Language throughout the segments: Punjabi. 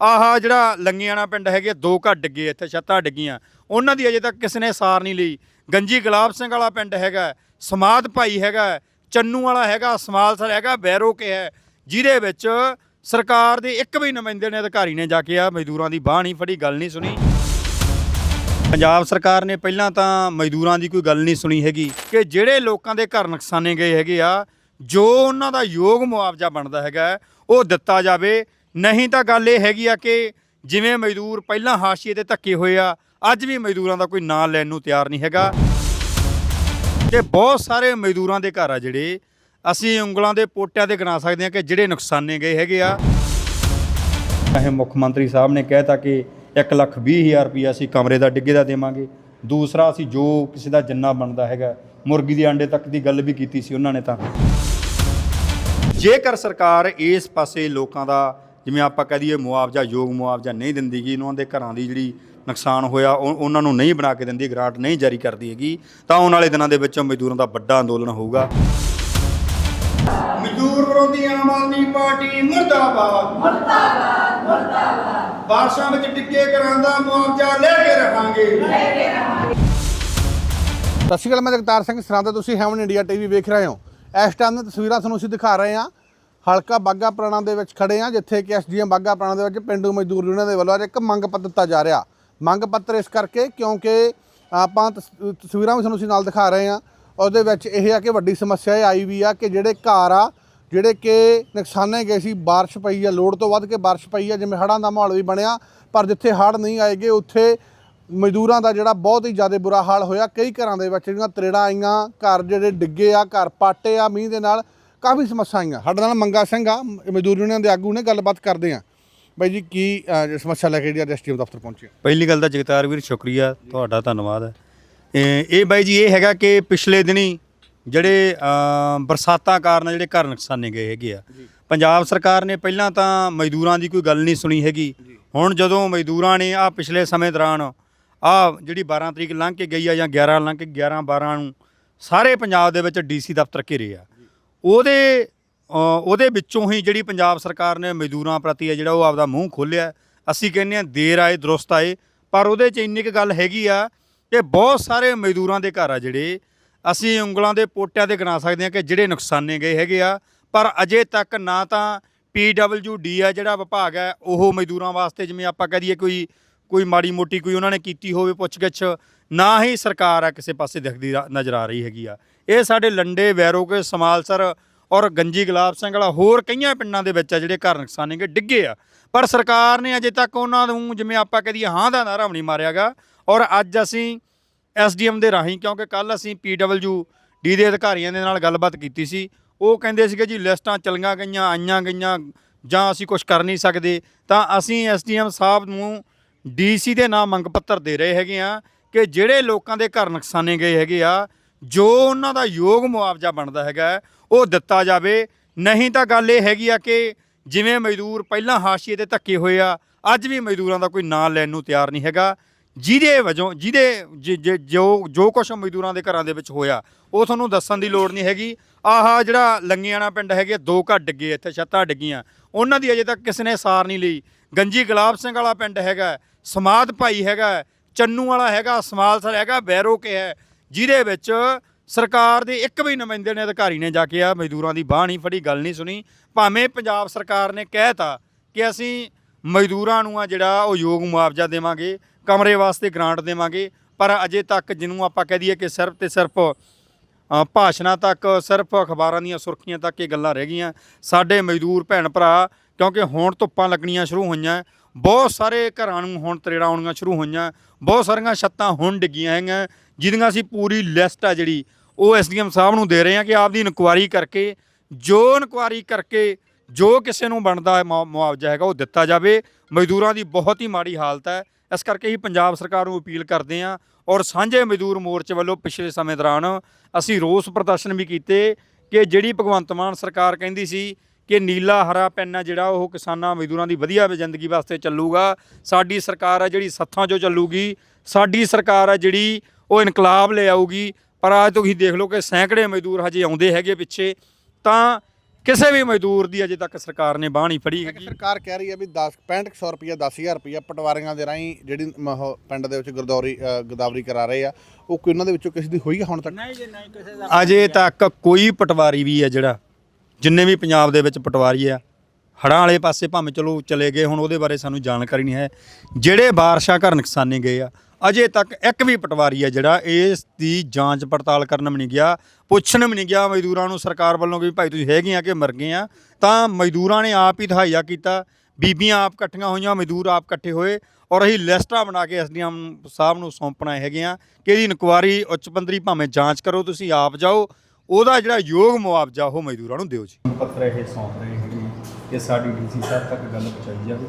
ਆਹ ਜਿਹੜਾ ਲੰਗੀਆਣਾ ਪਿੰਡ ਹੈਗੇ ਦੋ ਘਰ ਡਿੱਗੇ ਇੱਥੇ, ਛੱਤਾਂ ਡਿੱਗੀਆਂ। ਉਹਨਾਂ ਦੀ ਅਜੇ ਤੱਕ ਕਿਸੇ ਨੇ ਸਾਰ ਨਹੀਂ ਲਈ। ਗੰਜੀ ਗੁਲਾਬ ਸਿੰਘ ਵਾਲਾ ਪਿੰਡ ਹੈਗਾ, ਸਮਾਦ ਭਾਈ ਹੈਗਾ, ਚੰਨੂ ਵਾਲਾ ਹੈਗਾ ਸਮਾਲਸਰ ਹੈਗਾ ਬੈਰੋ ਕੇ ਹੈ। ਜਿਹਦੇ ਵਿੱਚ ਸਰਕਾਰ ਦੇ ਇੱਕ ਵੀ ਨੁਮਾਇੰਦੇ ਨੇ, ਅਧਿਕਾਰੀ ਨੇ ਜਾ ਕੇ ਆ ਮਜ਼ਦੂਰਾਂ ਦੀ ਬਾਹ ਨਹੀਂ ਫੜੀ, ਗੱਲ ਨਹੀਂ ਸੁਣੀ। ਪੰਜਾਬ ਸਰਕਾਰ ਨੇ ਪਹਿਲਾਂ ਤਾਂ ਮਜ਼ਦੂਰਾਂ ਦੀ ਕੋਈ ਗੱਲ ਨਹੀਂ ਸੁਣੀ ਹੈਗੀ ਕਿ ਜਿਹੜੇ ਲੋਕਾਂ ਦੇ ਘਰ ਨੁਕਸਾਨੇ ਗਏ ਹੈਗੇ ਆ, ਜੋ ਉਹਨਾਂ ਦਾ ਯੋਗ ਮੁਆਵਜ਼ਾ ਬਣਦਾ ਹੈਗਾ, ਉਹ ਦਿੱਤਾ ਜਾਵੇ। ਨਹੀਂ ਤਾਂ ਗੱਲ ਇਹ ਹੈਗੀ ਆ ਕਿ ਜਿਵੇਂ ਮਜ਼ਦੂਰ ਪਹਿਲਾਂ ਹਾਸ਼ੀਏ ਤੇ ਧੱਕੇ ਹੋਏ ਆ, ਅੱਜ ਵੀ ਮਜ਼ਦੂਰਾਂ ਦਾ ਕੋਈ ਨਾਂ ਲੈਣ ਨੂੰ ਤਿਆਰ ਨਹੀਂ ਹੈਗਾ। ਤੇ ਬਹੁਤ ਸਾਰੇ ਮਜ਼ਦੂਰਾਂ ਦੇ ਘਰ ਆ ਜਿਹੜੇ, ਅਸੀਂ ਉਂਗਲਾਂ ਦੇ ਪੋਟਿਆਂ ਤੇ ਗਿਣਾ ਸਕਦੇ ਹਾਂ ਕਿ ਜਿਹੜੇ ਨੁਕਸਾਨੇ ਗਏ ਹੈਗੇ ਆ। ਇਹ ਮੁੱਖ ਮੰਤਰੀ ਸਾਹਿਬ ਨੇ ਕਹਿਤਾ ਕਿ 1 ਲੱਖ 20 ਹਜ਼ਾਰ ਰੁਪਈਆ ਅਸੀਂ ਕਮਰੇ ਦਾ ਡਿੱਗੇ ਦਾ ਦੇਵਾਂਗੇ। ਦੂਸਰਾ, ਅਸੀਂ ਜੋ ਕਿਸੇ ਦਾ ਜਿੰਨਾ ਬਣਦਾ ਹੈਗਾ, ਮੁਰਗੀ ਦੇ ਆਂਡੇ ਤੱਕ ਦੀ ਗੱਲ ਵੀ ਕੀਤੀ ਸੀ ਉਹਨਾਂ ਨੇ ਤਾਂ। ਜੇਕਰ ਸਰਕਾਰ ਇਸ ਪਾਸੇ ਲੋਕਾਂ ਦਾ ਜਿਵੇਂ ਆਪਾਂ ਕਹਿ ਦਈਏ ਮੁਆਵਜ਼ਾ ਯੋਗ ਮੁਆਵਜ਼ਾ ਨਹੀਂ ਦਿੰਦੀ ਗੀ ਉਹਨਾਂ ਦੇ ਘਰਾਂ ਦੀ ਜਿਹੜੀ ਨੁਕਸਾਨ ਹੋਇਆ ਉਹ- ਉਹਨਾਂ ਨੂੰ ਨਹੀਂ ਬਣਾ ਕੇ ਦਿੰਦੀ ਗ੍ਰਾਂਟ ਨਹੀਂ ਜਾਰੀ ਕਰਦੀ ਹੈਗੀ ਤਾਂ ਆਉਣ ਵਾਲੇ ਦਿਨਾਂ ਦੇ ਵਿੱਚ ਮਜ਼ਦੂਰਾਂ ਦਾ ਵੱਡਾ ਅੰਦੋਲਨ ਹੋਊਗਾ। ਮਜ਼ਦੂਰ ਵਿਰੋਧੀ ਆਮ ਆਦਮੀ ਪਾਰਟੀ ਮੁਰਦਾਬਾਦ। ਮੁਰਦਾਬਾਦ ਮੁਰਦਾਬਾਦ। ਬਾਰਸ਼ਾਂ ਵਿੱਚ ਟਿੱਕੇ ਕਰਾਂ ਦਾ ਮੁਆਵਜ਼ਾ ਲੈ ਕੇ ਰਹਾਂਗੇ ਸਤਿ ਸ਼੍ਰੀ ਅਕਾਲ ਮੈਂ ਜਗਤਾਰ ਸਿੰਘ ਸਰਾਂਦਾ ਤੁਸੀਂ ਹੈਵਨ ਇੰਡੀਆ ਟੀਵੀ ਵੇਖ ਰਹੇ ਹੋ। ਇਸ ਟਾਈਮ ਦੀਆਂ ਤਸਵੀਰਾਂ ਤੁਹਾਨੂੰ ਅਸੀਂ ਦਿਖਾ ਰਹੇ ਹਾਂ। ਹਲਕਾ ਬਾਗਾ ਪੁਰਾਣਾ ਦੇ ਵਿੱਚ ਖੜੇ ਹਾਂ, ਜਿੱਥੇ ਕਿ ਐਸਡੀਐਮ ਬਾਗਾ ਪੁਰਾਣਾ ਦੇ ਵਿੱਚ ਪਿੰਡੂ ਮਜ਼ਦੂਰ ਯੂਨੀਅਨ ਦੇ ਵੱਲੋਂ ਅੱਜ ਇੱਕ ਮੰਗ ਪੱਤਰ ਦਿੱਤਾ ਜਾ ਰਿਹਾ। ਮੰਗ ਪੱਤਰ ਇਸ ਕਰਕੇ ਕਿਉਂਕਿ ਆਪਾਂ ਤਸ- ਤਸਵੀਰਾਂ ਵੀ ਤੁਹਾਨੂੰ ਅਸੀਂ ਨਾਲ ਦਿਖਾ ਰਹੇ ਹਾਂ। ਉਹਦੇ ਵਿੱਚ ਇਹ ਆ ਕਿ ਵੱਡੀ ਸਮੱਸਿਆ ਇਹ ਆਈ ਵੀ ਆ ਕਿ ਜਿਹੜੇ ਘਰ ਆ, ਜਿਹੜੇ ਕਿ ਨੁਕਸਾਨੇ ਗਏ ਸੀ, ਬਾਰਿਸ਼ ਪਈ ਆ, ਲੋੜ ਤੋਂ ਵੱਧ ਕੇ ਬਾਰਿਸ਼ ਪਈ ਆ, ਜਿਵੇਂ ਹੜ੍ਹਾਂ ਦਾ ਮਾਹੌਲ ਵੀ ਬਣਿਆ, ਪਰ ਜਿੱਥੇ ਹੜ੍ਹ ਨਹੀਂ ਆਏਗੇ ਉੱਥੇ ਮਜ਼ਦੂਰਾਂ ਦਾ ਜਿਹੜਾ ਬਹੁਤ ਹੀ ਜ਼ਿਆਦਾ ਬੁਰਾ ਹਾਲ ਹੋਇਆ। ਕਈ ਘਰਾਂ ਦੇ ਵਿੱਚ ਜਿਹੜੀਆਂ ਤਰੇੜਾਂ ਆਈਆਂ, ਘਰ ਜਿਹੜੇ ਡਿੱਗੇ ਆ, ਘਰ ਪਾਟੇ ਆ, ਮੀਂਹ ਦੇ ਨਾਲ ਕਾਫੀ ਸਮੱਸਿਆ ਆਈਆਂ। ਸਾਡੇ ਨਾਲ ਮੰਗਾ ਸਿੰਘ ਆ ਮਜ਼ਦੂਰ ਯੂਨੀਅਨ ਦੇ ਆਗੂ ਨੇ ਗੱਲਬਾਤ ਕਰਦੇ ਆ। ਬਾਈ ਜੀ ਕੀ ਸਮੱਸਿਆ ਲੈ ਕੇ ਜਿਹੜੀ ਐਸਟੀਐਮ ਦਫ਼ਤਰ ਪਹੁੰਚੇ ਪਹਿਲੀ ਗੱਲ ਤਾਂ ਜਗਤਾਰ ਵੀਰ ਸ਼ੁਕਰੀਆ ਤੁਹਾਡਾ ਧੰਨਵਾਦ ਹੈ। ਇਹ ਇਹ ਬਾਈ ਜੀ ਇਹ ਹੈਗਾ ਕਿ ਪਿਛਲੇ ਦਿਨੀ ਜਿਹੜੇ ਅਮ, ਬਰਸਾਤਾਂ ਕਾਰਨ ਜਿਹੜੇ ਘਰ ਨੁਕਸਾਨੇ ਗਏ ਹੈਗੇ ਆ। ਪੰਜਾਬ ਸਰਕਾਰ ਨੇ ਪਹਿਲਾਂ ਤਾਂ ਮਜ਼ਦੂਰਾਂ ਦੀ ਕੋਈ ਗੱਲ ਨਹੀਂ ਸੁਣੀ ਹੈਗੀ। ਹੁਣ ਜਦੋਂ ਮਜ਼ਦੂਰਾਂ ਨੇ ਆ ਪਿਛਲੇ ਸਮੇਂ ਦੌਰਾਨ ਆ ਜਿਹੜੀ 12 ਤਰੀਕ ਲੰਘ ਕੇ ਗਈ ਆ ਜਾਂ 11 ਲੰਘ ਕੇ 11 12 ਨੂੰ ਸਾਰੇ ਪੰਜਾਬ ਦੇ ਵਿੱਚ ਡੀਸੀ ਦਫ਼ਤਰ ਘਿਰੇ ਆ। ਉਹਦੇ ਉਹਦੇ ਵਿੱਚੋਂ ਹੀ ਜਿਹੜੀ ਪੰਜਾਬ ਸਰਕਾਰ ਨੇ ਮਜ਼ਦੂਰਾਂ ਪ੍ਰਤੀ ਹੈ ਜਿਹੜਾ ਉਹ ਆਪਦਾ ਮੂੰਹ ਖੋਲ੍ਹਿਆ ਅਸੀਂ ਕਹਿੰਦੇ ਆ ਦੇਰ ਆਏ, ਦਰੁਸਤ ਆਏ। ਪਰ ਉਹਦੇ 'ਚ ਇੰਨੀ ਕੁ ਗੱਲ ਹੈਗੀ ਆ ਕਿ ਬਹੁਤ ਸਾਰੇ ਮਜ਼ਦੂਰਾਂ ਦੇ ਘਰ ਆ ਜਿਹੜੇ, ਅਸੀਂ ਉਂਗਲਾਂ ਦੇ ਪੋਟਿਆਂ ਤੇ ਗਿਣਾ ਸਕਦੇ ਹਾਂ ਕਿ ਜਿਹੜੇ ਨੁਕਸਾਨੇ ਗਏ ਹੈਗੇ ਆ। ਪਰ ਅਜੇ ਤੱਕ ਨਾ ਤਾਂ ਡੀ ਆ ਜਿਹੜਾ ਵਿਭਾਗ ਹੈ, ਉਹ ਮਜ਼ਦੂਰਾਂ ਵਾਸਤੇ ਜਿਵੇਂ ਆਪਾਂ ਕਹਿ ਦਈਏ ਕੋਈ ਕੋਈ ਮਾੜੀ ਮੋਟੀ ਕੋਈ ਉਹਨਾਂ ਨੇ ਕੀਤੀ ਹੋਵੇ ਪੁੱਛਗਿੱਛ, ਨਾ ਹੀ ਸਰਕਾਰ ਆ ਕਿਸੇ ਪਾਸੇ ਦਿਖਦੀ ਰਾ- ਨਜ਼ਰ ਆ ਰਹੀ ਹੈਗੀ ਆ। ਇਹ ਸਾਡੇ ਲੰਡੇ ਵੈਰੋਕੇ ਸਮਾਲਸਰ ਔਰ ਗੰਜੀ ਗੁਲਾਬ ਸਿੰਘ ਵਾਲਾ ਹੋਰ ਕਈਆਂ ਪਿੰਡਾਂ ਦੇ ਵਿੱਚ ਆ ਜਿਹੜੇ ਘਰ ਨੁਕਸਾਨੇ ਗਏ, ਡਿੱਗੇ ਆ। ਪਰ ਸਰਕਾਰ ਨੇ ਅਜੇ ਤੱਕ ਉਹਨਾਂ ਨੂੰ ਜਿਵੇਂ ਆਪਾਂ ਕਹਿ ਦਈਏ ਹਾਂ ਦਾ ਨਾਰਾ ਵੀ ਨਹੀਂ ਮਾਰਿਆਗਾ ਔਰ ਅੱਜ ਅਸੀਂ ਐਸਡੀਐਮ ਦੇ ਰਾਹੀਂ, ਕਿਉਂਕਿ ਕੱਲ ਅਸੀਂ ਡੀ ਦੇ ਅਧਿਕਾਰੀਆਂ ਦੇ ਨਾਲ ਗੱਲਬਾਤ ਕੀਤੀ ਸੀ, ਉਹ ਕਹਿੰਦੇ ਸੀਗੇ ਜੀ ਲਿਸਟਾਂ ਚਲੀਆਂ ਗਈਆਂ, ਆਈਆਂ ਗਈਆਂ ਜਾਂ ਅਸੀਂ ਕੁਝ ਕਰ ਨਹੀਂ ਸਕਦੇ, ਤਾਂ ਅਸੀਂ ਐਸਡੀਐਮ ਸਾਹਿਬ ਨੂੰ ਡੀਸੀ ਦੇ ਨਾਮ ਮੰਗ ਪੱਤਰ ਦੇ ਰਹੇ ਹੈਗੇ ਆ ਕਿ ਜਿਹੜੇ ਲੋਕਾਂ ਦੇ ਘਰ ਨੁਕਸਾਨੇ ਗਏ ਹੈਗੇ ਆ ਜੋ ਉਹਨਾਂ ਦਾ ਯੋਗ ਮੁਆਵਜ਼ਾ ਬਣਦਾ ਹੈਗਾ, ਉਹ ਦਿੱਤਾ ਜਾਵੇ। ਨਹੀਂ ਤਾਂ ਗੱਲ ਇਹ ਹੈਗੀ ਆ ਕਿ ਜਿਵੇਂ ਮਜ਼ਦੂਰ ਪਹਿਲਾਂ ਹਾਸ਼ੀਏ ਤੇ ਧੱਕੇ ਹੋਏ ਆ, ਅੱਜ ਵੀ ਮਜ਼ਦੂਰਾਂ ਦਾ ਕੋਈ ਨਾਂ ਲੈਣ ਨੂੰ ਤਿਆਰ ਨਹੀਂ ਹੈਗਾ। ਜਿਹਦੇ ਵਜੋਂ, ਜਿਹਦੇ ਜ- ਜ- ਜੋ ਜੋ ਕੁਛ ਮਜ਼ਦੂਰਾਂ ਦੇ ਘਰਾਂ ਦੇ ਵਿੱਚ ਹੋਇਆ, ਉਹ ਤੁਹਾਨੂੰ ਦੱਸਣ ਦੀ ਲੋੜ ਨਹੀਂ ਹੈਗੀ। ਆਹ ਜਿਹੜਾ ਲੰਗੀਆਣਾ ਪਿੰਡ ਹੈਗੇ ਦੋ ਘਰ ਡਿੱਗੇ ਇੱਥੇ, ਛੱਤਾਂ ਡਿੱਗੀਆਂ। ਉਹਨਾਂ ਦੀ ਅਜੇ ਤੱਕ ਕਿਸੇ ਨੇ ਸਾਰ ਨਹੀਂ ਲਈ। ਗੰਜੀ ਗੁਲਾਬ ਸਿੰਘ ਵਾਲਾ ਪਿੰਡ ਹੈਗਾ, ਸਮਾਦ ਭਾਈ ਹੈਗਾ, ਚੰਨੂ ਵਾਲਾ ਹੈਗਾ ਸਮਾਲਸਰ ਹੈਗਾ, ਬੈਰੋ ਕੇ ਹੈ। ਜਿਹਦੇ ਵਿੱਚ ਸਰਕਾਰ ਦੇ ਇੱਕ ਵੀ ਨੁਮਾਇੰਦੇ ਨੇ ਅਧਿਕਾਰੀ ਨੇ ਜਾ ਕੇ ਆ ਮਜ਼ਦੂਰਾਂ ਦੀ ਬਾਹ ਨਹੀਂ ਫੜੀ, ਗੱਲ ਨਹੀਂ ਸੁਣੀ। ਭਾਵੇਂ ਪੰਜਾਬ ਸਰਕਾਰ ਨੇ ਕਹਿਤਾ ਕਿ ਅਸੀਂ ਮਜ਼ਦੂਰਾਂ ਨੂੰ ਆ ਜਿਹੜਾ ਉਹ ਯੋਗ ਮੁਆਵਜ਼ਾ ਦੇਵਾਂਗੇ, ਕਮਰੇ ਵਾਸਤੇ ਗ੍ਰਾਂਟ ਦੇਵਾਂਗੇ, ਪਰ ਅਜੇ ਤੱਕ ਜਿਹਨੂੰ ਆਪਾਂ ਕਹਿ ਦਈਏ ਕਿ ਸਿਰਫ ਤੇ ਸਿਰਫ ਭਾਸ਼ਣਾਂ ਤੱਕ, ਸਿਰਫ ਅਖਬਾਰਾਂ ਦੀਆਂ ਸੁਰਖੀਆਂ ਤੱਕ ਇਹ ਗੱਲਾਂ ਰਹਿ ਗਈਆਂ। ਸਾਡੇ ਮਜ਼ਦੂਰ ਭੈਣ ਭਰਾ, ਕਿਉਂਕਿ ਹੁਣ ਧੁੱਪਾਂ ਲੱਗਣੀਆਂ ਸ਼ੁਰੂ ਹੋਈਆਂ, ਬਹੁਤ ਸਾਰੇ ਘਰਾਂ ਨੂੰ ਹੁਣ ਤਰੇੜਾਂ ਆਉਣੀਆਂ ਸ਼ੁਰੂ ਹੋਈਆਂ, ਬਹੁਤ ਸਾਰੀਆਂ ਛੱਤਾਂ ਹੁਣ ਡਿੱਗੀਆਂ ਹੈਗੀਆਂ ਜਿਹਦੀਆਂ ਅਸੀਂ ਪੂਰੀ ਲਿਸਟ ਆ ਜਿਹੜੀ, ਉਹ ਐਸਡੀਐਮ ਸਾਹਿਬ ਨੂੰ ਦੇ ਰਹੇ ਹਾਂ ਕਿ ਆਪਦੀ ਇਨਕੁਆਰੀ ਕਰਕੇ, ਜੋ ਇਨਕੁਆਰੀ ਕਰਕੇ ਜੋ ਕਿਸੇ ਨੂੰ ਬਣਦਾ ਮੁਆ- ਮੁਆਵਜ਼ਾ ਹੈਗਾ ਉਹ ਦਿੱਤਾ ਜਾਵੇ। ਮਜ਼ਦੂਰਾਂ ਦੀ ਬਹੁਤ ਹੀ ਮਾੜੀ ਹਾਲਤ ਹੈ। ਇਸ ਕਰਕੇ ਹੀ ਪੰਜਾਬ ਸਰਕਾਰ ਨੂੰ ਅਪੀਲ ਕਰਦੇ ਹਾਂ ਔਰ ਸਾਂਝੇ ਮਜ਼ਦੂਰ ਮੋਰਚੇ ਵੱਲੋਂ ਪਿਛਲੇ ਸਮੇਂ ਦੌਰਾਨ ਅਸੀਂ ਰੋਸ ਪ੍ਰਦਰਸ਼ਨ ਵੀ ਕੀਤੇ ਕਿ ਜਿਹੜੀ ਭਗਵੰਤ ਮਾਨ ਸਰਕਾਰ ਕਹਿੰਦੀ ਸੀ ਕਿ ਨੀਲਾ ਹਰਾ ਪੈਨ ਹੈ ਜਿਹੜਾ ਉਹ ਕਿਸਾਨਾਂ ਮਜ਼ਦੂਰਾਂ ਦੀ ਵਧੀਆ ਜ਼ਿੰਦਗੀ ਵਾਸਤੇ ਚੱਲੂਗਾ। ਸਾਡੀ ਸਰਕਾਰ ਹੈ ਜਿਹੜੀ ਸੱਥਾਂ 'ਚੋਂ ਚੱਲੂਗੀ। ਸਾਡੀ ਸਰਕਾਰ ਹੈ ਜਿਹੜੀ ਉਹ ਇਨਕਲਾਬ ਲੈ ਆਊਗੀ ਪਰ ਅੱਜ ਤੁਸੀਂ ਦੇਖ ਲਓ ਕਿ ਸੈਂਕੜੇ ਮਜ਼ਦੂਰ ਹਜੇ ਆਉਂਦੇ ਹੈਗੇ ਪਿੱਛੇ ਤਾਂ ਕਿਸੇ ਵੀ ਮਜ਼ਦੂਰ ਦੀ ਅਜੇ ਤੱਕ ਸਰਕਾਰ ਨੇ ਬਾਹ ਨਹੀਂ ਫੜੀ ਹੈਗੀ। ਸਰਕਾਰ ਕਹਿ ਰਹੀ ਹੈ ਵੀ 10 6500 ਰੁਪਇਆ 10000 ਰੁਪਇਆ ਪਟਵਾਰੀਆਂ ਦੇ ਰਾਹੀਂ ਜਿਹੜੀ ਪਿੰਡ ਦੇ ਵਿੱਚ ਗੁਰਦੌਰੀ ਗਦਾਵਰੀ ਕਰਾ ਰਹੇ ਆ ਉਹ ਕੋਈ ਉਹਨਾਂ ਦੇ ਵਿੱਚੋਂ ਕਿਸੇ ਦੀ ਹੋਈ ਹੈ ਹੁਣ ਤੱਕ? ਨਹੀਂ ਜੀ ਨਹੀਂ ਕਿਸੇ ਦਾ ਅਜੇ ਤੱਕ ਕੋਈ ਪਟਵਾਰੀ ਵੀ ਹੈ ਜਿਹੜਾ ਜਿੰਨੇ ਵੀ ਪੰਜਾਬ ਦੇ ਵਿੱਚ ਪਟਵਾਰੀ ਆ ਹੜਾਂ ਵਾਲੇ ਪਾਸੇ ਭਾਵੇਂ ਚਲੋ ਚਲੇ ਗਏ, ਹੁਣ ਉਹਦੇ ਬਾਰੇ ਸਾਨੂੰ ਜਾਣਕਾਰੀ ਨਹੀਂ ਹੈ। ਜਿਹੜੇ ਬਾਰਸ਼ਾ ਘਰ ਨੁਕਸਾਨੇ ਗਏ ਆ, ਅਜੇ ਤੱਕ ਇੱਕ ਵੀ ਪਟਵਾਰੀ ਆ ਜਿਹੜਾ ਇਸ ਦੀ ਜਾਂਚ ਪੜਤਾਲ ਕਰਨ ਵੀ ਨਹੀਂ ਗਿਆ, ਪੁੱਛਣ ਵੀ ਨਹੀਂ ਗਿਆ ਮਜ਼ਦੂਰਾਂ ਨੂੰ ਸਰਕਾਰ ਵੱਲੋਂ ਕਿ ਭਾਈ ਤੁਸੀਂ ਹੈਗੇ ਆ ਕਿ ਮਰ ਗਏ ਆ? ਤਾਂ ਮਜ਼ਦੂਰਾਂ ਨੇ ਆਪ ਹੀ ਦਹਾਇਆ ਕੀਤਾ, ਬੀਬੀਆਂ ਆਪ ਇਕੱਠੀਆਂ ਹੋਈਆਂ, ਮਜ਼ਦੂਰ ਆਪ ਇਕੱਠੇ ਹੋਏ, ਔਰ ਅਸੀਂ ਲਿਸਟਾਂ ਬਣਾ ਕੇ ਐਸਡੀਐਮ ਸਾਹਿਬ ਨੂੰ ਸੌਂਪਣਾ ਹੈਗੇ ਆ ਕਿ ਇਹਦੀ ਇਨਕੁਆਰੀ ਉੱਚ ਪੰਦਰੀ ਭਾਵੇਂ ਜਾਂਚ ਕਰੋ, ਤੁਸੀਂ ਆਪ ਜਾਓ, ਉਹਦਾ ਜਿਹੜਾ ਯੋਗ ਮੁਆਵਜ਼ਾ ਉਹ ਮਜ਼ਦੂਰਾਂ ਨੂੰ ਦਿਓ ਜੀ। ਪੱਤਰ ਇਹ ਸੌਂਪ ਕਿ ਸਾਡੀ ਡੀਸੀ ਸਾਹਿਬ ਤੱਕ ਗੱਲ ਪਹੁੰਚਾਈ ਜਾਵੇ।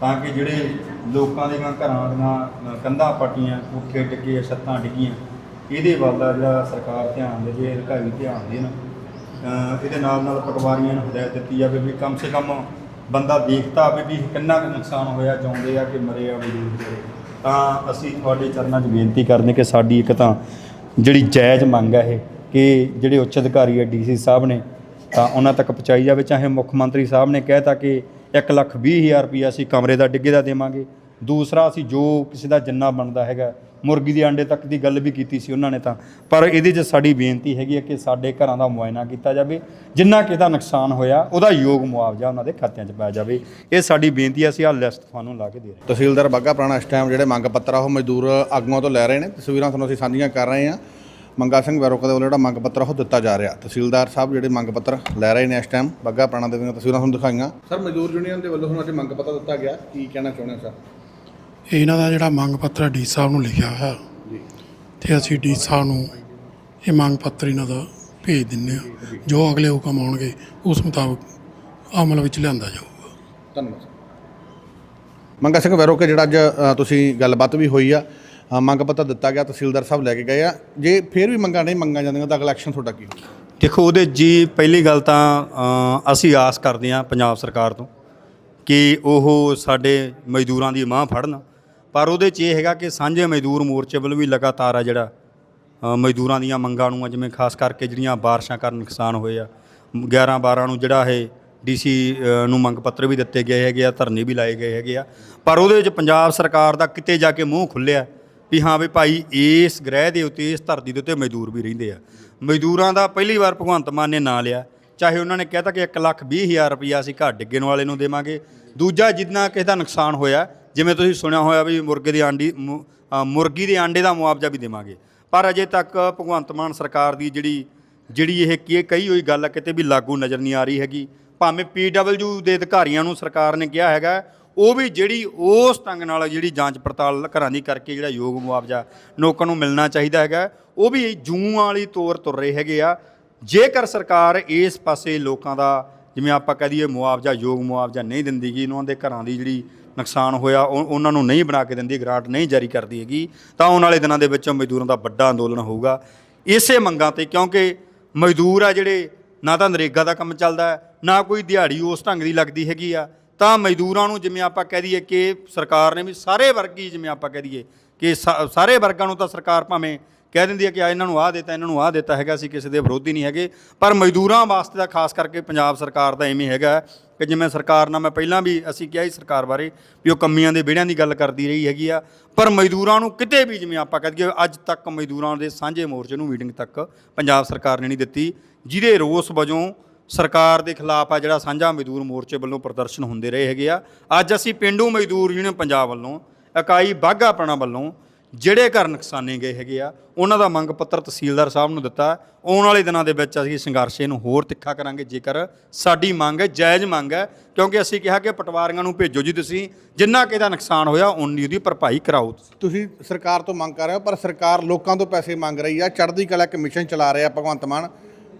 ਤਾਂ ਕਿ ਜਿਹੜੇ ਲੋਕਾਂ ਦੀਆਂ ਘਰਾਂ ਦੀਆਂ ਕੰਧਾਂ ਪੱਟੀਆਂ ਕੋਠੇ ਡਿੱਗੇ ਛੱਤਾਂ ਡਿੱਗੀਆਂ, ਇਹਦੇ ਵੱਲ ਦਾ ਜਿਹੜਾ ਸਰਕਾਰ ਧਿਆਨ ਦੇਵੇ ਅਧਿਕਾਰੀ ਧਿਆਨ ਦੇਣ। ਇਹਦੇ ਨਾਲ ਨਾਲ ਪਟਵਾਰੀਆਂ ਨੂੰ ਹਦਾਇਤ ਦਿੱਤੀ ਜਾਵੇ ਵੀ ਕਮ ਸੇ ਕਮ ਬੰਦਾ ਦੇਖਦਾ ਆਵੇ ਵੀ ਕਿੰਨਾ ਕੁ ਨੁਕਸਾਨ ਹੋਇਆ, ਚਾਹੁੰਦੇ ਆ ਕਿ ਮਰੇ ਆ ਮਜ਼ਦੂਰ ਵਿਚਾਰੇ ਤਾਂ ਅਸੀਂ ਤੁਹਾਡੇ ਚਰਨਾਂ 'ਚ ਬੇਨਤੀ ਕਰਦੇ ਕਿ ਸਾਡੀ ਇੱਕ ਤਾਂ ਜਿਹੜੀ ਜਾਇਜ਼ ਮੰਗ ਹੈ ਇਹ, ਕਿ ਜਿਹੜੇ ਉੱਚ ਅਧਿਕਾਰੀ ਹੈ ਡੀਸੀ ਸਾਹਿਬ ਨੇ ਤਾਂ ਉਹਨਾਂ ਤੱਕ ਪਹੁੰਚਾਈ ਜਾਵੇ, ਚਾਹੇ ਮੁੱਖ ਮੰਤਰੀ ਸਾਹਿਬ ਨੇ ਕਹਿਤਾ ਕਿ ਇੱਕ ਲੱਖ ਵੀਹ ਹਜ਼ਾਰ ਰੁਪਈਆ ਅਸੀਂ ਕਮਰੇ ਦਾ ਡਿੱਗੇ ਦਾ ਦੇਵਾਂਗੇ। ਦੂਸਰਾ, ਅਸੀਂ ਜੋ ਕਿਸੇ ਦਾ ਜਿੰਨਾ ਬਣਦਾ ਹੈਗਾ, ਮੁਰਗੀ ਦੇ ਆਂਡੇ ਤੱਕ ਦੀ ਗੱਲ ਵੀ ਕੀਤੀ ਸੀ ਉਹਨਾਂ ਨੇ ਤਾਂ। ਪਰ ਇਹਦੇ 'ਚ ਸਾਡੀ ਬੇਨਤੀ ਹੈਗੀ ਹੈ ਕਿ ਸਾਡੇ ਘਰਾਂ ਦਾ ਮੁਆਇਨਾ ਕੀਤਾ ਜਾਵੇ। ਜਿੰਨਾ ਕਿਸੇ ਦਾ ਨੁਕਸਾਨ ਹੋਇਆ, ਉਹਦਾ ਯੋਗ ਮੁਆਵਜ਼ਾ ਉਹਨਾਂ ਦੇ ਖਾਤਿਆਂ 'ਚ ਪਾਇਆ ਜਾਵੇ। ਇਹ ਸਾਡੀ ਬੇਨਤੀ ਹੈ, ਅਸੀਂ ਆਹ ਲਿਸਟ ਤੁਹਾਨੂੰ ਲਾ ਕੇ ਦੇ ਰਹੇ ਤਹਿਸੀਲਦਾਰ ਬਾਗਾ ਪੁਰਾਣਾ ਇਸ ਟਾਈਮ ਜਿਹੜੇ ਮੰਗ ਪੱਤਰ ਆ, ਉਹ ਮਜ਼ਦੂਰ ਆਗੂਆਂ ਤੋਂ ਲੈ ਰਹੇ ਨੇ। ਤਸਵੀਰਾਂ ਤੁਹਾਨੂੰ ਅਸੀਂ ਸਾਂਝੀਆਂ ਕਰ ਰਹੇ ਹਾਂ। ਮੰਗਾ ਸਿੰਘ ਵੈਰੋਕ ਦੇ ਵੱਲੋਂ ਜਿਹੜਾ ਮੰਗ ਪੱਤਰ ਉਹ ਦਿੱਤਾ ਜਾ ਰਿਹਾ। ਤਹਿਸੀਲਦਾਰ ਸਾਹਿਬ ਜਿਹੜੇ ਮੰਗ ਪੱਤਰ ਲੈ ਰਹੇ ਨੇ ਇਸ ਟਾਈਮ ਬਾਗਾ ਪੁਰਾਣਾ ਦੇ ਦੀਆਂ ਤਸਵੀਰਾਂ ਤੁਹਾਨੂੰ ਦਿਖਾਈਆਂ। ਸਰ ਮਜ਼ਦੂਰ ਯੂਨੀਅਨ ਦੇ ਵੱਲੋਂ ਤੁਹਾਨੂੰ ਅੱਜ ਮੰਗ ਪੱਤਰ ਦਿੱਤਾ ਗਿਆ। ਕੀ ਕਹਿਣਾ ਚਾਹੁੰਦੇ ਹੋ ਸਰ? ਇਹਨਾਂ ਦਾ ਜਿਹੜਾ ਮੰਗ ਪੱਤਰ ਡੀ ਸਾਹਿਬ ਨੂੰ ਲਿਖਿਆ ਹੋਇਆ। ਜੀ। ਤੇ ਅਸੀਂ ਡੀ ਸਾਹਿਬ ਨੂੰ ਇਹ ਮੰਗ ਪੱਤਰ ਇਹਨਾਂ ਦਾ ਭੇਜ ਦਿੰਨੇ ਆ ਜੋ ਅਗਲੇ ਹੁਕਮ ਆਉਣਗੇ ਉਸ ਮੁਤਾਬਕ ਅਮਲ ਵਿੱਚ ਲਿਆਂਦਾ ਜਾਊਗਾ। ਧੰਨਵਾਦ ਮੰਗਾ ਸਿੰਘ ਵੈਰੋਕ ਜਿਹੜਾ ਅੱਜ ਤੁਸੀਂ ਗੱਲਬਾਤ ਵੀ ਹੋਈ ਆ। ਮੰਗ ਪੱਤਰ ਦਿੱਤਾ ਗਿਆ, ਤਹਿਸੀਲਦਾਰ ਸਾਹਿਬ ਲੈ ਕੇ ਗਏ ਆ। ਜੇ ਫਿਰ ਵੀ ਮੰਗਾਂ ਨਹੀਂ ਮੰਗਾਂ ਜਾਂਦੀਆਂ, ਤਾਂ ਅਗਲਾ ਐਕਸ਼ਨ ਤੁਹਾਡਾ ਕੀ ਹੋਊਗਾ ਦੇਖੋ, ਉਹਦੇ ਜੀ ਪਹਿਲੀ ਗੱਲ ਤਾਂ ਅਸੀਂ ਆਸ ਕਰਦੇ ਹਾਂ ਪੰਜਾਬ ਸਰਕਾਰ ਤੋਂ ਕਿ ਉਹ ਸਾਡੇ ਮਜ਼ਦੂਰਾਂ ਦੀ ਮਾਂ ਫੜਨ। ਪਰ ਉਹਦੇ 'ਚ ਇਹ ਹੈਗਾ ਕਿ ਸਾਂਝੇ ਮਜ਼ਦੂਰ ਮੋਰਚੇ ਵੱਲੋਂ ਵੀ ਲਗਾਤਾਰ ਆ ਜਿਹੜਾ ਮਜ਼ਦੂਰਾਂ ਦੀਆਂ ਮੰਗਾਂ ਨੂੰ ਆ, ਜਿਵੇਂ ਖਾਸ ਕਰਕੇ ਜਿਹੜੀਆਂ ਬਾਰਿਸ਼ਾਂ ਕਾਰਨ ਨੁਕਸਾਨ ਹੋਏ ਆ। 11 12 ਨੂੰ ਜਿਹੜਾ ਇਹ ਡੀਸੀ ਨੂੰ ਮੰਗ ਪੱਤਰ ਵੀ ਦਿੱਤੇ ਗਏ ਹੈਗੇ ਆ, ਧਰਨੇ ਵੀ ਲਾਏ ਗਏ ਹੈਗੇ ਆ। ਪਰ ਉਹਦੇ ਵਿੱਚ ਪੰਜਾਬ ਸਰਕਾਰ ਦਾ ਕਿਤੇ ਜਾ ਕੇ ਮੂੰਹ ਖੁੱਲਿਆ ਵੀ ਹਾਂ ਵੀ ਭਾਈ ਇਸ ਗ੍ਰਹਿ ਦੇ ਉੱਤੇ, ਇਸ ਧਰਤੀ ਦੇ ਉੱਤੇ ਮਜ਼ਦੂਰ ਵੀ ਰਹਿੰਦੇ ਆ। ਮਜ਼ਦੂਰਾਂ ਦਾ ਪਹਿਲੀ ਵਾਰ ਭਗਵੰਤ ਮਾਨ ਨੇ ਨਾਂ ਲਿਆ। ਚਾਹੇ ਉਹਨਾਂ ਨੇ ਕਹਿਤਾ ਕਿ 1 ਲੱਖ 20 ਹਜ਼ਾਰ ਰੁਪਈਆ ਅਸੀਂ ਘਰ ਡਿੱਗਣ ਵਾਲੇ ਨੂੰ ਦੇਵਾਂਗੇ। ਦੂਜਾ ਜਿੰਨਾ ਕਿਸੇ ਦਾ ਨੁਕਸਾਨ ਹੋਇਆ, ਜਿਵੇਂ ਤੁਸੀਂ ਸੁਣਿਆ ਹੋਇਆ ਵੀ ਮੁਰਗੇ ਦੀ ਆਂਡੀ ਮੁਰਗੀ ਦੇ ਆਂਡੇ ਦਾ ਮੁਆਵਜ਼ਾ ਵੀ ਦੇਵਾਂਗੇ। ਪਰ ਅਜੇ ਤੱਕ ਭਗਵੰਤ ਮਾਨ ਸਰਕਾਰ ਦੀ ਜਿਹੜੀ ਜਿਹੜੀ ਇਹ ਕੀ ਕਹੀ ਹੋਈ ਗੱਲ ਕਿਤੇ ਵੀ ਲਾਗੂ ਨਜ਼ਰ ਨਹੀਂ ਆ ਰਹੀ ਹੈਗੀ। ਭਾਵੇਂ ਪੀਡਬਲਯੂ ਦੇ ਅਧਿਕਾਰੀਆਂ ਨੂੰ ਸਰਕਾਰ ਨੇ ਕਿਹਾ ਹੈਗਾ ਉਹ ਵੀ ਜਿਹੜੀ ਉਸ ਢੰਗ ਨਾਲ ਜਿਹੜੀ ਜਾਂਚ ਪੜਤਾਲ ਘਰਾਂ ਦੀ ਕਰਕੇ ਜਿਹੜਾ ਯੋਗ ਮੁਆਵਜ਼ਾ ਲੋਕਾਂ ਨੂੰ ਮਿਲਣਾ ਚਾਹੀਦਾ ਹੈਗਾ, ਉਹ ਵੀ ਜੂੰ ਵਾਲੀ ਤੌਰ ਤੁਰ ਰਹੇ ਹੈਗੇ ਆ। ਜੇਕਰ ਸਰਕਾਰ ਇਸ ਪਾਸੇ ਲੋਕਾਂ ਦਾ, ਜਿਵੇਂ ਆਪਾਂ ਕਹਿ ਦਈਏ ਮੁਆਵਜ਼ਾ, ਯੋਗ ਮੁਆਵਜ਼ਾ ਨਹੀਂ ਦਿੰਦੀ ਗੀ, ਉਹਨਾਂ ਦੇ ਘਰਾਂ ਦੀ ਜਿਹੜੀ ਨੁਕਸਾਨ ਹੋਇਆ, ਉਹ- ਉਹਨਾਂ ਨੂੰ ਨਹੀਂ ਬਣਾ ਕੇ ਦਿੰਦੀ, ਗ੍ਰਾਂਟ ਨਹੀਂ ਜਾਰੀ ਕਰਦੀ ਹੈਗੀ, ਤਾਂ ਆਉਣ ਵਾਲੇ ਦਿਨਾਂ ਦੇ ਵਿੱਚ ਮਜ਼ਦੂਰਾਂ ਦਾ ਵੱਡਾ ਅੰਦੋਲਨ ਹੋਊਗਾ। ਇਸੇ ਮੰਗਾਂ ਤੇ ਕਿਉਂਕਿ ਮਜ਼ਦੂਰ ਆ ਜਿਹੜੇ, ਨਾ ਤਾਂ ਨਰੇਗਾ ਦਾ ਕੰਮ ਚੱਲਦਾ, ਨਾ ਕੋਈ ਦਿਹਾੜੀ ਉਸ ਢੰਗ ਦੀ ਲੱਗਦੀ ਹੈਗੀ ਆ। ਤਾਂ ਮਜ਼ਦੂਰਾਂ ਨੂੰ ਜਿਵੇਂ ਆਪਾਂ ਕਹਿ ਦਈਏ ਕਿ ਸਰਕਾਰ ਨੇ ਵੀ ਸਾਰੇ ਵਰਗ ਹੀ ਜਿਵੇਂ ਆਪਾਂ ਕਹਿ ਦਈਏ ਕਿ ਸਾ- ਸਾਰੇ ਵਰਗਾਂ ਨੂੰ ਤਾਂ ਸਰਕਾਰ ਭਾਵੇਂ ਕਹਿ ਦਿੰਦੀ ਹੈ ਕਿ ਆ ਇਹਨਾਂ ਨੂੰ ਆਹ ਦਿੱਤਾ, ਇਹਨਾਂ ਨੂੰ ਆਹ ਦਿੱਤਾ ਹੈਗਾ, ਅਸੀਂ ਕਿਸੇ ਦੇ ਵਿਰੋਧੀ ਨਹੀਂ ਹੈਗੇ। ਪਰ ਮਜ਼ਦੂਰਾਂ ਵਾਸਤੇ ਤਾਂ ਖਾਸ ਕਰਕੇ ਪੰਜਾਬ ਸਰਕਾਰ ਦਾ ਐਵੇਂ ਹੈਗਾ ਕਿ ਜਿਵੇਂ ਸਰਕਾਰ ਨਾਲ ਮੈਂ ਪਹਿਲਾਂ ਵੀ ਅਸੀਂ ਕਿਹਾ ਸੀ ਸਰਕਾਰ ਬਾਰੇ ਵੀ ਉਹ ਕੰਮੀਆਂ ਦੇ ਵਿਹੜਿਆਂ ਦੀ ਗੱਲ ਕਰਦੀ ਰਹੀ ਹੈਗੀ ਆ। ਪਰ ਮਜ਼ਦੂਰਾਂ ਨੂੰ ਕਿਤੇ ਵੀ ਜਿਵੇਂ ਆਪਾਂ ਕਹਿ ਦਈਏ ਅੱਜ ਤੱਕ ਮਜ਼ਦੂਰਾਂ ਦੇ ਸਾਂਝੇ ਮੋਰਚੇ ਨੂੰ ਮੀਟਿੰਗ ਤੱਕ ਪੰਜਾਬ ਸਰਕਾਰ ਨੇ ਨਹੀਂ ਦਿੱਤੀ, ਜਿਹਦੇ ਰੋਸ ਵਜੋਂ ਸਰਕਾਰ ਦੇ ਖਿਲਾਫ ਆ ਜਿਹੜਾ ਸਾਂਝਾ ਮਜ਼ਦੂਰ ਮੋਰਚੇ ਵੱਲੋਂ ਪ੍ਰਦਰਸ਼ਨ ਹੁੰਦੇ ਰਹੇ ਹੈਗੇ ਆ। ਅੱਜ ਅਸੀਂ ਪਿੰਡੂ ਮਜ਼ਦੂਰ ਯੂਨੀਅਨ ਪੰਜਾਬ ਵੱਲੋਂ, ਇਕਾਈ ਬਾਘਾ ਆਪਣਾ ਵੱਲੋਂ, ਜਿਹੜੇ ਘਰ ਨੁਕਸਾਨੇ ਗਏ ਹੈਗੇ ਆ, ਉਹਨਾਂ ਦਾ ਮੰਗ ਪੱਤਰ ਤਹਿਸੀਲਦਾਰ ਸਾਹਿਬ ਨੂੰ ਦਿੱਤਾ। ਆਉਣ ਵਾਲੇ ਦਿਨਾਂ ਦੇ ਵਿੱਚ ਅਸੀਂ ਸੰਘਰਸ਼ ਨੂੰ ਹੋਰ ਤਿੱਖਾ ਕਰਾਂਗੇ, ਜੇਕਰ ਸਾਡੀ ਮੰਗ ਹੈ, ਜਾਇਜ਼ ਮੰਗ ਹੈ, ਕਿਉਂਕਿ ਅਸੀਂ ਕਿਹਾ ਕਿ ਪਟਵਾਰੀਆਂ ਨੂੰ ਭੇਜੋ ਜੀ ਤੁਸੀਂ, ਜਿੰਨਾ ਕਿ ਇਹਦਾ ਨੁਕਸਾਨ ਹੋਇਆ, ਉਨੀ ਉਹਦੀ ਭਰਪਾਈ ਕਰਾਓ ਤੁਸੀਂ ਸਰਕਾਰ ਤੋਂ ਮੰਗ ਕਰ ਰਹੇ ਹੋ, ਪਰ ਸਰਕਾਰ ਲੋਕਾਂ ਤੋਂ ਪੈਸੇ ਮੰਗ ਰਹੀ ਆ, ਚੜ੍ਹਦੀ ਕਲਾ ਕਮਿਸ਼ਨ ਚਲਾ ਰਿਹਾ ਭਗਵੰਤ ਮਾਨ।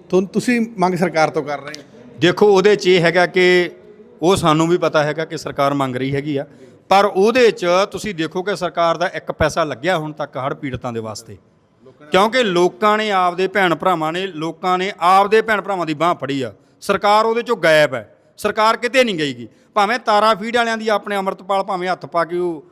ਤੁਹਾਨੂੰ ਤੁਸੀਂ ਮੰਗ ਸਰਕਾਰ ਤੋਂ ਕਰ ਰਹੇ ਹੋ? ਦੇਖੋ, ਉਹਦੇ 'ਚ ਇਹ ਹੈਗਾ ਕਿ ਉਹ ਸਾਨੂੰ ਵੀ ਪਤਾ ਹੈਗਾ ਕਿ ਸਰਕਾਰ ਮੰਗ ਰਹੀ ਹੈਗੀ ਆ। ਪਰ ਉਹਦੇ 'ਚ ਤੁਸੀਂ ਦੇਖੋ ਕਿ ਸਰਕਾਰ ਦਾ ਇੱਕ ਪੈਸਾ ਲੱਗਿਆ ਹੁਣ ਤੱਕ ਹੜ੍ਹ ਪੀੜਤਾਂ ਦੇ ਵਾਸਤੇ। ਕਿਉਂਕਿ ਲੋਕਾਂ ਨੇ ਆਪਦੇ ਭੈਣ ਭਰਾਵਾਂ ਨੇ, ਲੋਕਾਂ ਨੇ ਆਪਦੇ ਭੈਣ ਭਰਾਵਾਂ ਦੀ ਬਾਹ ਫੜੀ ਆ। ਸਰਕਾਰ ਉਹਦੇ 'ਚੋਂ ਗਾਇਬ ਹੈ। ਸਰਕਾਰ ਕਿਤੇ ਨਹੀਂ ਗਈਗੀ। ਭਾਵੇਂ ਤਾਰਾ ਫੀਡ ਵਾਲਿਆਂ ਦੀ ਆਪਣੇ ਅਮਰਤਪਾਲ, ਭਾਵੇਂ ਹੱਥ ਪਾ ਕੇ ਉਹ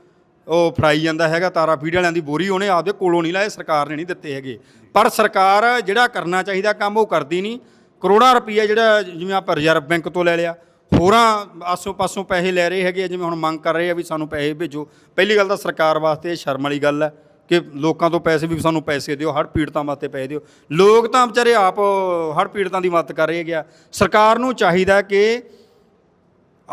ਉਹ ਫੜਾਈ ਜਾਂਦਾ ਹੈਗਾ ਤਾਰਾ ਫੀਡ ਵਾਲਿਆਂ ਦੀ ਬੋਰੀ ਉਹਨੇ ਆਪਦੇ ਕੋਲੋਂ ਨਹੀਂ ਲਾਏ ਸਰਕਾਰ ਨੇ ਨਹੀਂ ਦਿੱਤੇ ਹੈਗੇ। ਪਰ ਸਰਕਾਰ ਜਿਹੜਾ ਕਰਨਾ ਚਾਹੀਦਾ ਕੰਮ ਉਹ ਕਰਦੀ ਨਹੀਂ। ਕਰੋੜਾਂ ਰੁਪਈਆ ਜਿਹੜਾ ਜਿਵੇਂ ਆਪਾਂ ਰਿਜ਼ਰਵ ਬੈਂਕ ਤੋਂ ਲੈ ਲਿਆ ਹੋਰਾਂ ਆਸੋ ਪਾਸੋਂ ਪੈਸੇ ਲੈ ਰਹੇ ਹੈਗੇ ਆ, ਜਿਵੇਂ ਹੁਣ ਮੰਗ ਕਰ ਰਹੇ ਆ ਵੀ ਸਾਨੂੰ ਪੈਸੇ ਭੇਜੋ। ਪਹਿਲੀ ਗੱਲ ਤਾਂ ਸਰਕਾਰ ਵਾਸਤੇ ਇਹ ਸ਼ਰਮ ਵਾਲੀ ਗੱਲ ਹੈ ਕਿ ਲੋਕਾਂ ਤੋਂ ਪੈਸੇ ਵੀ ਸਾਨੂੰ ਪੈਸੇ ਦਿਓ ਹੜ੍ਹ ਪੀੜਤਾਂ ਵਾਸਤੇ ਪੈਸੇ ਦਿਓ। ਲੋਕ ਤਾਂ ਵਿਚਾਰੇ ਆਪ ਹੜ੍ਹ ਪੀੜਤਾਂ ਦੀ ਮਦਦ ਕਰ ਰਹੇ ਹੈਗੇ ਆ। ਸਰਕਾਰ ਨੂੰ ਚਾਹੀਦਾ ਕਿ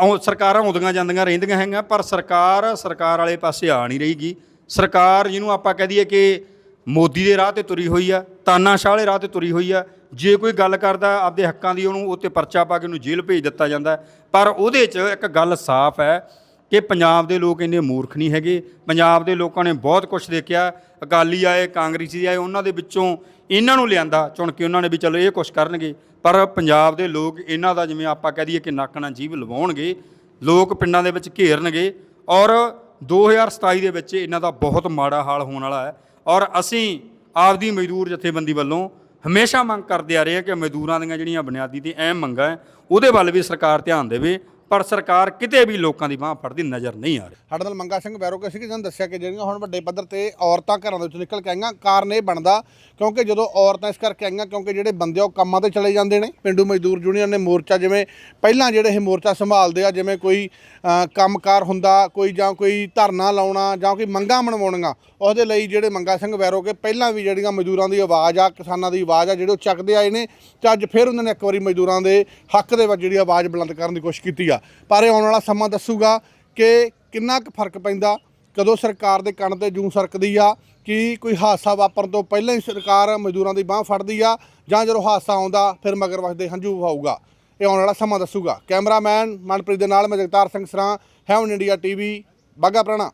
ਆਉ ਸਰਕਾਰਾਂ ਆਉਂਦੀਆਂ ਜਾਂਦੀਆਂ ਰਹਿੰਦੀਆਂ ਹੈਗੀਆਂ, ਪਰ ਸਰਕਾਰ ਸਰਕਾਰ ਵਾਲੇ ਪਾਸੇ ਆ ਨਹੀਂ ਰਹੀਗੀ। ਸਰਕਾਰ ਜਿਹਨੂੰ ਆਪਾਂ ਕਹਿ ਦਈਏ ਕਿ ਮੋਦੀ ਦੇ ਰਾਹ ਤੇ ਤੁਰੀ ਹੋਈ ਆ ਤਾਨਾਸ਼ਾਹ ਵਾਲੇ ਰਾਹ ਤੇ ਤੁਰੀ ਹੋਈ ਆ, ਜੇ ਕੋਈ ਗੱਲ ਕਰਦਾ, ਆਪਦੇ ਹੱਕਾਂ ਦੀ ਉਹਨੂੰ, ਉੱਤੇ ਪਰਚਾ ਪਾ ਕੇ ਉਹਨੂੰ ਜੇਲ੍ਹ ਭੇਜ ਦਿੱਤਾ ਜਾਂਦਾ। ਪਰ ਉਹਦੇ 'ਚ ਇੱਕ ਗੱਲ ਸਾਫ਼ ਹੈ ਕਿ ਪੰਜਾਬ ਦੇ ਲੋਕ ਇੰਨੇ ਮੂਰਖ ਨਹੀਂ ਹੈਗੇ। ਪੰਜਾਬ ਦੇ ਲੋਕਾਂ ਨੇ ਬਹੁਤ ਕੁਝ ਦੇਖਿਆ। ਅਕਾਲੀ ਆਏ, ਕਾਂਗਰਸੀ ਆਏ, ਉਹਨਾਂ ਦੇ ਵਿੱਚੋਂ ਇਹਨਾਂ ਨੂੰ ਲਿਆਂਦਾ, ਚੁਣ ਕੇ ਉਹਨਾਂ ਨੇ ਵੀ ਚਲੋ ਇਹ ਕੁਝ ਕਰਨਗੇ। ਪਰ ਪੰਜਾਬ ਦੇ ਲੋਕ ਇਹਨਾਂ ਦਾ ਜਿਵੇਂ ਆਪਾਂ ਕਹਿ ਦਈਏ ਕਿ ਨੱਕ ਨਾਲ ਜੀਭ ਲਵਾਉਣਗੇ, ਲੋਕ ਪਿੰਡਾਂ ਦੇ ਵਿੱਚ ਘੇਰਨਗੇ ਔਰ 2027 ਦੇ ਵਿੱਚ ਇਹਨਾਂ ਦਾ ਬਹੁਤ ਮਾੜਾ ਹਾਲ ਹੋਣ ਵਾਲਾ ਹੈ ਔਰ ਅਸੀਂ ਆਪਦੀ ਮਜ਼ਦੂਰ ਜਥੇਬੰਦੀ ਵੱਲੋਂ ਹਮੇਸ਼ਾ ਮੰਗ ਕਰਦੇ ਆ ਰਹੇ ਹਾਂ ਕਿ ਮਜ਼ਦੂਰਾਂ ਦੀਆਂ ਜਿਹੜੀਆਂ ਬੁਨਿਆਦੀ ਤੇ ਅਹਿਮ ਮੰਗਾਂ ਹੈ, ਉਹਦੇ ਵੱਲ ਵੀ ਸਰਕਾਰ ਧਿਆਨ ਦੇਵੇ ਪਰ ਸਰਕਾਰ ਕਿਤੇ ਵੀ ਲੋਕਾਂ ਦੀ ਬਾਹ ਫੜਦੀ ਨਜ਼ਰ ਨਹੀਂ ਆ ਰਹੀ। ਸਾਡੇ ਨਾਲ ਮੰਗਾ ਸਿੰਘ ਵੈਰੋਕੇ ਸੀ ਕਿ ਜਿਹਨਾਂ ਦੱਸਿਆ ਕਿ ਜਿਹੜੀਆਂ ਹੁਣ ਵੱਡੇ ਪੱਧਰ ਤੇ ਔਰਤਾਂ ਘਰਾਂ ਦੇ ਵਿੱਚੋਂ ਨਿਕਲ ਕੇ ਆਈਆਂ ਕਾਰਨ ਇਹ ਬਣਦਾ ਕਿਉਂਕਿ ਜਦੋਂ ਔਰਤਾਂ ਇਸ ਕਰਕੇ ਆਈਆਂ ਕਿਉਂਕਿ ਜਿਹੜੇ ਬੰਦੇ ਆ ਉਹ ਕੰਮਾਂ ਤੇ ਚਲੇ ਜਾਂਦੇ ਨੇ। ਪਿੰਡੂ ਮਜ਼ਦੂਰ ਯੂਨੀਅਨ ਨੇ ਮੋਰਚਾ ਜਿਵੇਂ ਪਹਿਲਾਂ ਜਿਹੜੇ ਇਹ ਮੋਰਚਾ ਸੰਭਾਲਦੇ ਆ ਜਿਵੇਂ ਕੋਈ ਅ, ਕੰਮਕਾਰ ਹੁੰਦਾ ਕੋਈ ਜਾਂ ਕੋਈ ਧਰਨਾ ਲਾਉਣਾ ਜਾਂ ਕੋਈ ਮੰਗਾਂ ਮਨਵਾਉਣੀਆਂ ਉਹਦੇ ਲਈ ਜਿਹੜੇ ਮੰਗਾ ਸਿੰਘ ਵੈਰੋਕੇ ਪਹਿਲਾਂ ਵੀ ਜਿਹੜੀਆਂ ਮਜ਼ਦੂਰਾਂ ਦੀ ਆਵਾਜ਼ ਆ ਕਿਸਾਨਾਂ ਦੀ ਆਵਾਜ਼ ਆ ਜਿਹੜੇ ਉਹ ਚੱਕਦੇ ਆਏ ਨੇ ਤੇ ਅੱਜ ਫਿਰ ਉਹਨਾਂ ਨੇ ਇੱਕ ਵਾਰੀ ਮਜ਼ਦੂਰਾਂ ਦੇ ਹੱਕ ਦੇ ਵਿੱਚ ਜਿਹੜੀ ਆਵਾਜ਼ ਬੁਲੰਦ ਕਰਨ ਦੀ ਕੋਸ਼ਿਸ਼ ਕੀਤੀ ਆ। ਪਰ ਇਹ ਆਉਣ ਵਾਲਾ ਸਮਾਂ ਦੱਸੂਗਾ ਕਿ ਕਿੰਨਾ ਕੁ ਫ਼ਰਕ ਪੈਂਦਾ, ਕਦੋਂ ਸਰਕਾਰ ਦੇ ਕੰਨ ਤੇ ਜੂੰ ਸਰਕਦੀ ਆ, ਕਿ ਕੋਈ ਹਾਦਸਾ ਵਾਪਰਨ ਤੋਂ ਪਹਿਲਾਂ ਹੀ ਸਰਕਾਰ ਮਜ਼ਦੂਰਾਂ ਦੀ ਬਾਹ ਫੜਦੀ ਆ, ਜਾਂ ਜਦੋਂ ਹਾਦਸਾ ਆਉਂਦਾ ਫਿਰ ਮਗਰ ਵਸਦੇ ਹੰਝੂ ਵਹਾਊਗਾ। ਇਹ ਆਉਣ ਵਾਲਾ ਸਮਾਂ ਦੱਸੂਗਾ। ਕੈਮਰਾਮੈਨ ਮਨਪ੍ਰੀਤ ਦੇ ਨਾਲ ਮੈਂ Jagtar Singh Sran heaven India TV Bagha Purana.